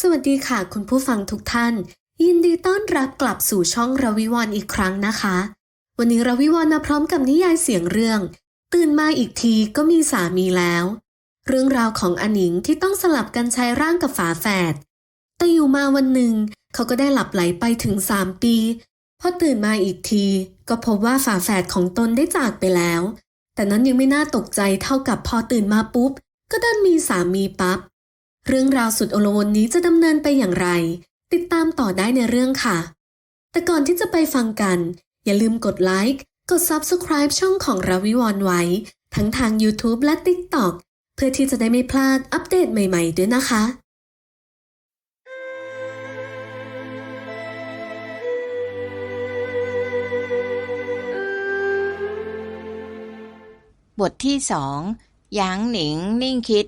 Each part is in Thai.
สวัสดีค่ะคุณผู้ฟังทุกท่าน ยินดีต้อนรับกลับสู่ช่องรวิวรณ์อีกครั้งนะคะ วันนี้รวิวรณ์มาพร้อมกับนิยายเสียงเรื่อง ตื่นมาอีกทีก็มีสามีแล้ว เรื่องราวของอนิงที่ต้องสลับกันใช้ร่างกับฝาแฝดแต่อยู่มาวันหนึ่ง เขาก็ได้หลับไหลไปถึงสามปีพอตื่นมาอีกที ก็พบว่าฝาแฝดของตนได้จากไปแล้ว แต่นั้นยังไม่น่าตกใจเท่ากับพอตื่นมาปุ๊บ ก็ดันมีสามีปั๊บ เรื่องราวสุดโอลวนนี้จะดำเนินไปอย่างไร ติดตามต่อได้ในเรื่องค่ะ แต่ก่อนที่จะไปฟังกัน อย่าลืมกดไลค์กด Subscribe ช่องของราวิวรณ์ไว้ ทั้งทาง YouTube และ TikTok เพื่อที่จะได้ไม่พลาดอัปเดตใหม่ๆด้วยนะคะบทที่สองหยางหนิงนิ่งคิด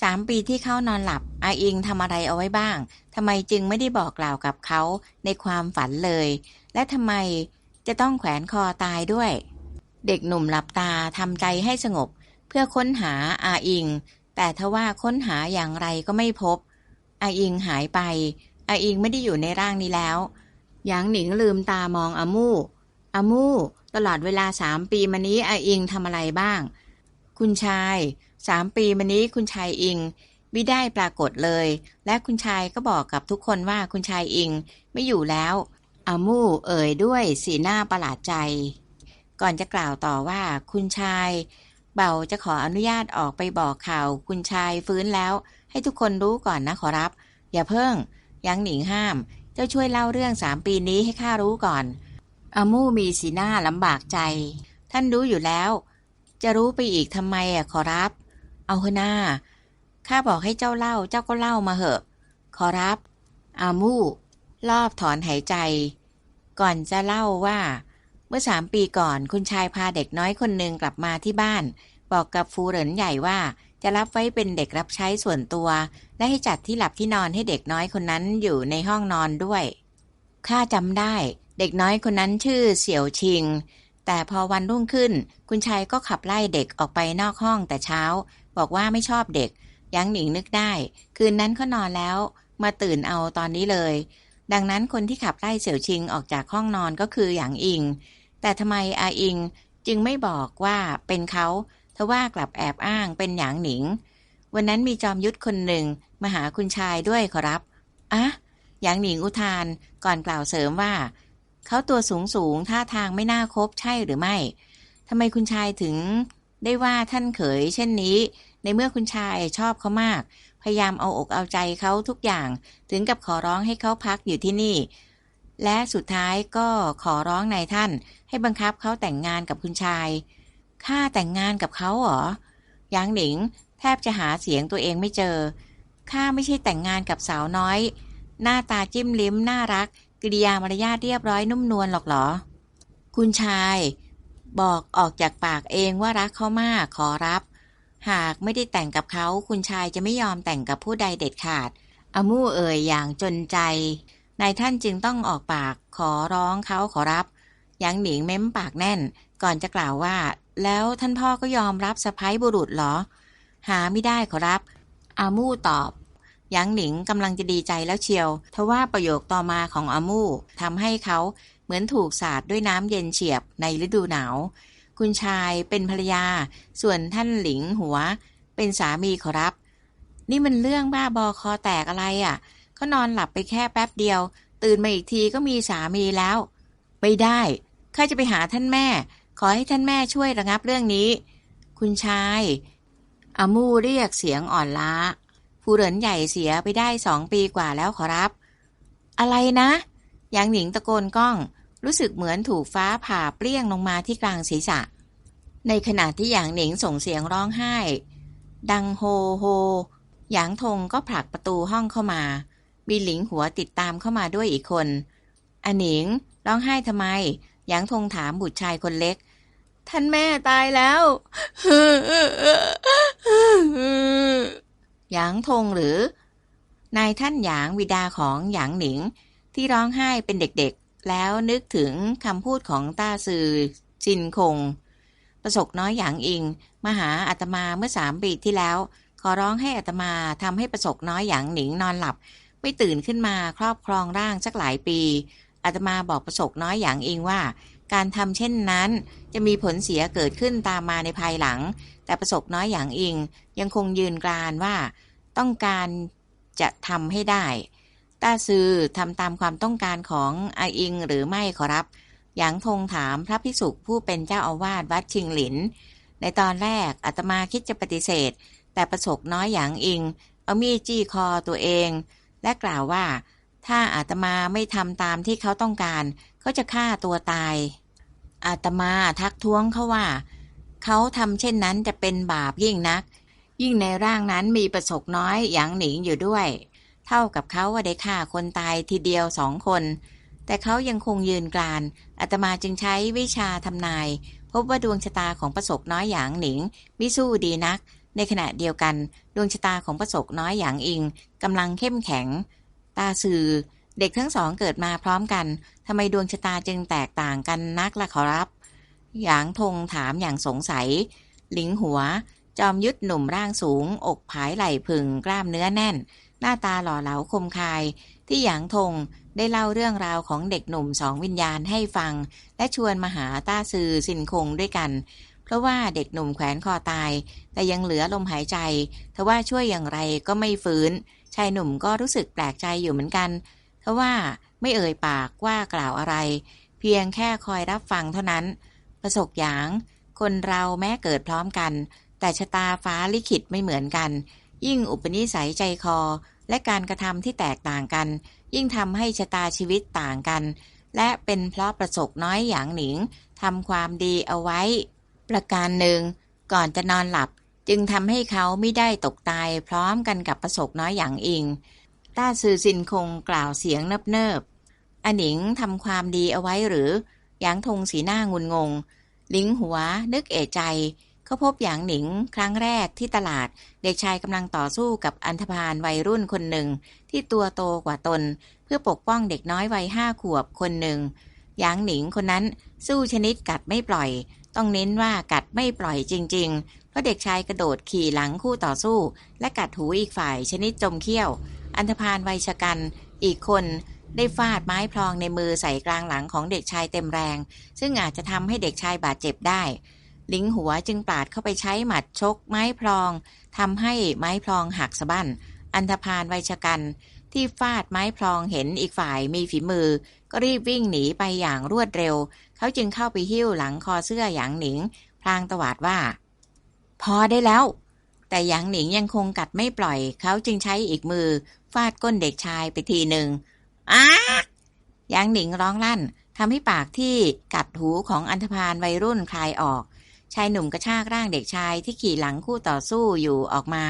สามปีที่เขานอนหลับ อาอิงทำอะไรเอาไว้บ้างทำไมจึงไม่ได้บอกกล่าวกับเขาในความฝันเลย และทำไมจะต้องแขวนคอตายด้วย เด็กหนุ่มหลับตาทำใจให้สงบ เพื่อค้นหาอาอิง แต่ทว่าค้นหาอย่างไรก็ไม่พบ อาอิงหายไปอาอิงไม่ได้อยู่ในร่างนี้แล้วหยางหนิงลืมตามองอามู่อามู่ตลอดเวลาสามปีมานี้อาอิงทำอะไรบ้าง คุณชายสามปีมานี้คุณชายอิงไม่ได้ปรากฏเลย และคุณชายก็บอกกับทุกคนว่าคุณชายอิงไม่อยู่แล้วอามู่เอ่ยด้วยสีหน้าประหลาดใจ ก่อนจะกล่าวต่อว่าคุณชาย เบาจะขออนุญาตออกไปบอกข่าว คุณชายฟื้นแล้ว ให้ทุกคนรู้ก่อนนะขอรับ อย่าเพิ่ง ยังหนิงห้าม เจ้าช่วยเล่าเรื่องสามปีนี้ให้ข้ารู้ก่อนอามู่มีสีหน้าลำบากใจ ท่านรู้อยู่แล้ว จะรู้ไปอีกทำไมอะขอรับ เอาเถอะหน้า ข้าบอกให้เจ้าเล่าเจ้าก็เล่ามาเหอะ ขอรับ อามู่ รอบถอนหายใจ ก่อนจะเล่าว่า เมื่อสามปีก่อนคุณชายพาเด็กน้อยคนหนึ่งกลับมาที่บ้าน บอกกับฟูเหรินใหญ่ว่าจะรับไว้เป็นเด็กรับใช้ส่วนตัว และให้จัดที่หลับที่นอนให้เด็กน้อยคนนั้นอยู่ในห้องนอนด้วยข้าจำได้ เด็กน้อยคนนั้นชื่อเสี่ยวชิง แต่พอวันรุ่งขึ้น คุณชายก็ขับไล่เด็กออกไปนอกห้องแต่เช้า บอกว่าไม่ชอบเด็ก ยังหนิงนึกได้ คืนนั้นเขานอนแล้ว มาตื่นเอาตอนนี้เลย ดังนั้นคนที่ขับไล่เสี่ยวชิงออกจากห้องนอนก็คือหยางอิง แต่ทำไมอาอิงจึงไม่บอกว่าเป็นเขาทว่ากลับแอบอ้างเป็นหยางหนิง วันนั้นมีจอมยุทธคนหนึ่งมาหาคุณชายด้วยขอรับ อะหยางหนิงอุทานก่อนกล่าวเสริมว่า เขาตัวสูงสูงท่าทางไม่น่าคบใช่หรือไม่ทำไมคุณชายถึงได้ว่าท่านเขยเช่นนี้ ในเมื่อคุณชายชอบเขามาก พยายามเอาอกเอาใจเขาทุกอย่าง ถึงกับขอร้องให้เขาพักอยู่ที่นี่ และสุดท้ายก็ขอร้องนายท่าน ให้บังคับเขาแต่งงานกับคุณชายข้าแต่งงานกับเขาเหรอหยางหนิง แทบจะหาเสียงตัวเองไม่เจอข้าไม่ใช่แต่งงานกับสาวน้อย หน้าตาจิ้มลิ้มน่ารัก กิริยามารยาทเรียบร้อยนุ่มนวลหรอกเหรอ คุณชาย บอกออกจากปากเองว่ารักเขามากขอรับ หากไม่ได้แต่งกับเขาคุณชายจะไม่ยอมแต่งกับผู้ใดเด็ดขาดอมู่เอ่ยอย่างจนใจนายท่านจึงต้องออกปากขอร้องเขาขอรับยางหนิงเม้มปากแน่น ก่อนจะกล่าวว่า แล้วท่านพ่อก็ยอมรับสะพ้ายบุรุษหรอ หาไม่ได้ขอรับ อามู่ตอบ หยางหนิงกำลังจะดีใจแล้วเชียว ทว่าประโยคต่อมาของอามู่ทำให้เขาเหมือนถูกสาดด้วยน้ำเย็นเฉียบในฤดูหนาว คุณชายเป็นภรรยา ส่วนท่านหลิงหัว เป็นสามีขอรับ นี่มันเรื่องบ้าบอคอแตกอะไรอะ่ะเขานอนหลับไปแค่แป๊บเดียว ตื่นมาอีกทีก็มีสามีแล้ว ไม่ได้ข้าจะไปหาท่านแม่ ขอให้ท่านแม่ช่วยระงับเรื่องนี้ คุณชายอามูเรียกเสียงอ่อนล้า ผู้เหรินใหญ่เสียไปได้สองปีกว่าแล้วขอรับ อะไรนะยางหนิงตะโกนก้อง รู้สึกเหมือนถูกฟ้าผ่าเปรี้ยงลงมาที่กลางศีรษะ ในขณะที่หยางหนิงส่งเสียงร้องไห้ ดังโฮโฮหยางทงก็ผลักประตูห้องเข้ามามีหลิงหัวติดตามเข้ามาด้วยอีกคนอันหนิงร้องไห้ทำไมหยางทงถามบุตรชายคนเล็ก ท่านแม่ตายแล้ว หยางทงหรือ นายท่านหยางวิดาของหยางหนิง ที่ร้องไห้เป็นเด็กๆ แล้วนึกถึงคำพูดของต้าซือจินคง ประสกน้อยหยางอิงมาหาอาตมาเมื่อสามปีที่แล้ว ขอร้องให้อาตมาทำให้ประสกน้อยหยางหนิงนอนหลับ ไม่ตื่นขึ้นมาครอบครองร่างสักหลายปีอาตมาบอกประสบน้อยอย่างเองว่า การทำเช่นนั้น จะมีผลเสียเกิดขึ้นตามมาในภายหลัง แต่ประสบน้อยอย่างอิงยังคงยืนกรานว่า ต้องการจะทำให้ได้ต้าซือทำตามความต้องการของอาอิงหรือไม่ขอรับ หยางทงถามพระภิกษุผู้เป็นเจ้าอาวาสวัดชิงหลิน ในตอนแรกอาตมาคิดจะปฏิเสธ แต่ประสบน้อยหยางอิง เอามีดจี้คอตัวเอง และกล่าวว่า ถ้าอาตมาไม่ทำตามที่เขาต้องการเขาจะฆ่าตัวตาย อาตมาทักท้วงเขาว่า เขาทำเช่นนั้นจะเป็นบาปยิ่งนัก ยิ่งในร่างนั้นมีประสบน้อยหยางหนิงอยู่ด้วย เท่ากับเขาว่าได้ฆ่าคนตายทีเดียวสองคน แต่เขายังคงยืนกรานอาตมาจึงใช้วิชาทำนาย พบว่าดวงชะตาของประสบน้อยหยางหนิงมิสู้ดีนัก ในขณะเดียวกัน ดวงชะตาของประสบน้อยหยางอิงกำลังเข้มแข็ง ตาสื่อเด็กทั้งสองเกิดมาพร้อมกันทำไมดวงชะตาจึงแตกต่างกันนักล่ะขอรับ หยางทงถามอย่างสงสัย หลิงหัว จอมยุทธหนุ่มร่างสูง อกผายไหล่พึงกล้ามเนื้อแน่น หน้าตาหล่อเหลาคมคาย ที่หยางทงได้เล่าเรื่องราวของเด็กหนุ่มสองวิญญาณให้ฟัง และชวนมาหาต้าซือสินคงด้วยกัน เพราะว่าเด็กหนุ่มแขวนคอตาย แต่ยังเหลือลมหายใจทว่าช่วยอย่างไรก็ไม่ฟื้น ชายหนุ่มก็รู้สึกแปลกใจอยู่เหมือนกันทว่าไม่เอ่ยปากว่ากล่าวอะไร เพียงแค่คอยรับฟังเท่านั้น ประสบหยาง คนเราแม้เกิดพร้อมกัน แต่ชะตาฟ้าลิขิตไม่เหมือนกัน ยิ่งอุปนิสัยใจคอ และการกระทำที่แตกต่างกัน ยิ่งทำให้ชะตาชีวิตต่างกัน และเป็นเพราะประสบน้อยหยางหนิงทำความดีเอาไว้ ประการหนึ่ง ก่อนจะนอนหลับ จึงทำให้เขาไม่ได้ตกตายพร้อมกันกับประสบน้อยหยางอิงต้าซือซินคงกล่าวเสียงเนิบๆอหนิงทำความดีเอาไว้หรือ หยางทงสีหน้างุนงง ลิงหัว นึกเอะใจ เขาพบหยางหนิงครั้งแรกที่ตลาด เด็กชายกำลังต่อสู้กับอันธพาลวัยรุ่นคนหนึ่ง ที่ตัวโตกว่าตน เพื่อปกป้องเด็กน้อยวัยห้าขวบคนหนึ่งหยางหนิงคนนั้นสู้ชนิดกัดไม่ปล่อย ต้องเน้นว่ากัดไม่ปล่อยจริง ๆ เพราะเด็กชายกระโดดขี่หลังคู่ต่อสู้ และกัดหูอีกฝ่ายชนิดจมเขี้ยว อันธพาลวัยชะกันอีกคน ได้ฟาดไม้พลองในมือใส่กลางหลังของเด็กชายเต็มแรง ซึ่งอาจจะทำให้เด็กชายบาดเจ็บได้ ลิงหัวจึงปาดเข้าไปใช้หมัดชกไม้พลองทำให้ไม้พลองหักสะบั้น อันธพาลวัยชะกัน ที่ฟาดไม้พลองเห็นอีกฝ่ายมีฝีมือ ก็รีบวิ่งหนีไปอย่างรวดเร็ว เขาจึงเข้าไปหิ้วหลังคอเสื้อหยางหนิง พลางตวาดว่า พอได้แล้ว แต่หยางหนิงยังคงกัดไม่ปล่อย เขาจึงใช้อีกมือ ฟาดก้นเด็กชายไปทีหนึ่ง อ้ายางหนิงร้องลั่นทำให้ปากที่กัดหูของอันธพาลวัยรุ่นคลายออก ชายหนุ่มกระชากร่างเด็กชายที่ขี่หลังคู่ต่อสู้อยู่ออกมา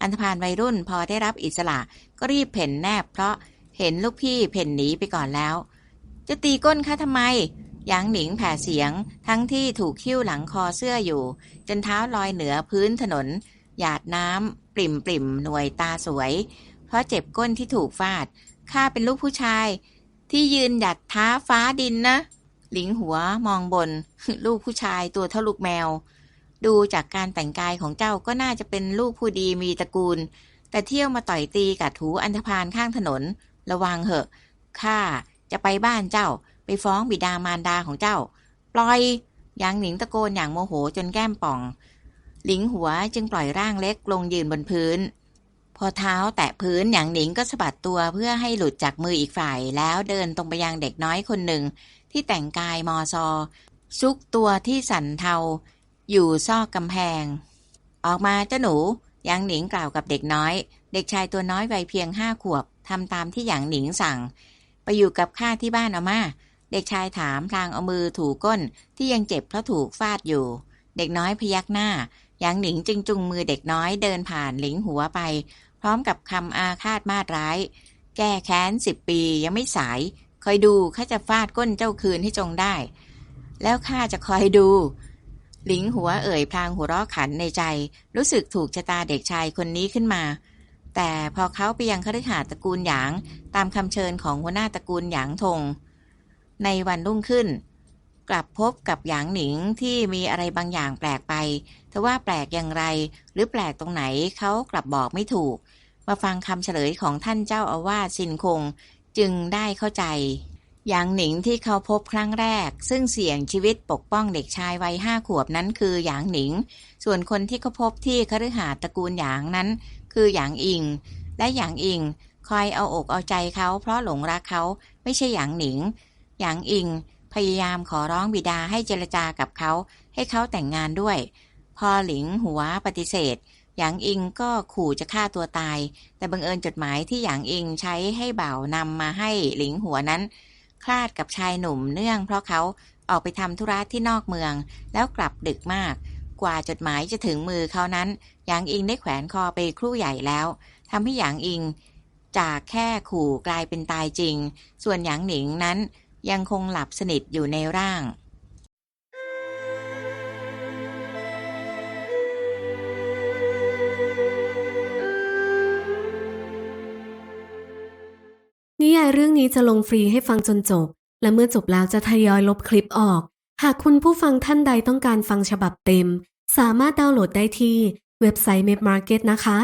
อันธพาลวัยรุ่นพอได้รับอิสระก็รีบเพ่นแนบ เพราะเห็นลูกพี่เพ่นหนีไปก่อนแล้ว จะตีก้นข้าทำไมยางหนิงแผ่เสียง ทั้งที่ถูกคิ้วหลังคอเสื้ออยู่ จนเท้าลอยเหนือพื้นถนน หยาดน้ำปริ่มปริ่มหน่วยตาสวย เพราะเจ็บก้นที่ถูกฟาด ข้าเป็นลูกผู้ชาย ที่ยืนหยัดท้าฟ้าดินนะ หลิงหัวมองบน ลูกผู้ชายตัวเท่าลูกแมว ดูจากการแต่งกายของเจ้าก็น่าจะเป็นลูกผู้ดีมีตระกูล แต่เที่ยวมาต่อยตีกัดหูอันธพาลข้างถนน ระวังเหอะข้าจะไปบ้านเจ้า ไปฟ้องบิดามารดาของเจ้า ปล่อยยางหนิงตะโกนอย่างโมโหจนแก้มป่อง หลิงหัวจึงปล่อยร่างเล็กลงยืนบนพื้น พอเท้าแตะพื้นอย่างหนิงก็สะบัดตัวเพื่อให้หลุดจากมืออีกฝ่าย แล้วเดินตรงไปยังเด็กน้อยคนหนึ่ง ที่แต่งกายมอซอ ซุกตัวที่สันเทา อยู่ซอกกำแพง ออกมาเจ้าหนูหยางหนิงกล่าวกับเด็กน้อย เด็กชายตัวน้อยวัยเพียงห้าขวบทำตามที่หยางหนิงสั่ง ไปอยู่กับข้าที่บ้านเอามาเด็กชายถามพลางเอามือถูก้นที่ยังเจ็บเพราะถูกฟาดอยู่ เด็กน้อยพยักหน้า หยางหนิงจึงจุงมือเด็กน้อยเดินผ่านหลิงหัวไป พร้อมกับคำอาฆาตมาดร้าย แก้แค้นสิบปียังไม่สาย คอยดูข้าจะฟาดก้นเจ้าคืนให้จงได้ แล้วข้าจะคอยดู หลิงหัวเอ่ยพลางหัวเราะขันในใจ รู้สึกถูกชะตาเด็กชายคนนี้ขึ้นมา แต่พอเขาไปยังคฤหาสน์ตระกูลหยาง ตามคำเชิญของหัวหน้าตระกูลหยางทง ในวันรุ่งขึ้น กลับพบกับหยางหนิงที่มีอะไรบางอย่างแปลกไป แต่ว่าแปลกอย่างไร หรือแปลกตรงไหนเขากลับบอกไม่ถูก มาฟังคำเฉลยของท่านเจ้าอาวาสซินคง จึงได้เข้าใจหยางหนิงที่เขาพบครั้งแรก ซึ่งเสี่ยงชีวิตปกป้องเด็กชายวัยห้าขวบนั้นคือหยางหนิง ส่วนคนที่เขาพบที่คฤหาสน์ตระกูลหยางนั้น คือหยางอิง และหยางอิง คอยเอาอกเอาใจเขาเพราะหลงรักเขาไม่ใช่หยางหนิงหยางอิงพยายามขอร้องบิดาให้เจรจากับเขา ให้เขาแต่งงานด้วย อหลิงหัวปฏิเสธหยางอิงก็ขู่จะฆ่าตัวตาย แต่บังเอิญจดหมายที่หยางอิงใช้ให้บ่าวนำมาให้หลิงหัวนั้น คลาดกับชายหนุ่มเนื่องเพราะเขาออกไปทำธุระที่นอกเมือง แล้วกลับดึกมาก กว่าจดหมายจะถึงมือเขานั้นหยางอิงได้แขวนคอไปครู่ใหญ่แล้วทำให้หยางอิง จากแค่ขู่กลายเป็นตายจริง ส่วนหยางหนิงนั้นยังคงหลับสนิทอยู่ในร่าง นิยายเรื่องนี้จะลงฟรีให้ฟังจนจบ และเมื่อจบแล้วจะทยอยลบคลิปออก หากคุณผู้ฟังท่านใดต้องการฟังฉบับเต็ม สามารถดาวน์โหลดได้ที่เว็บไซต์ m e p Market นะคะ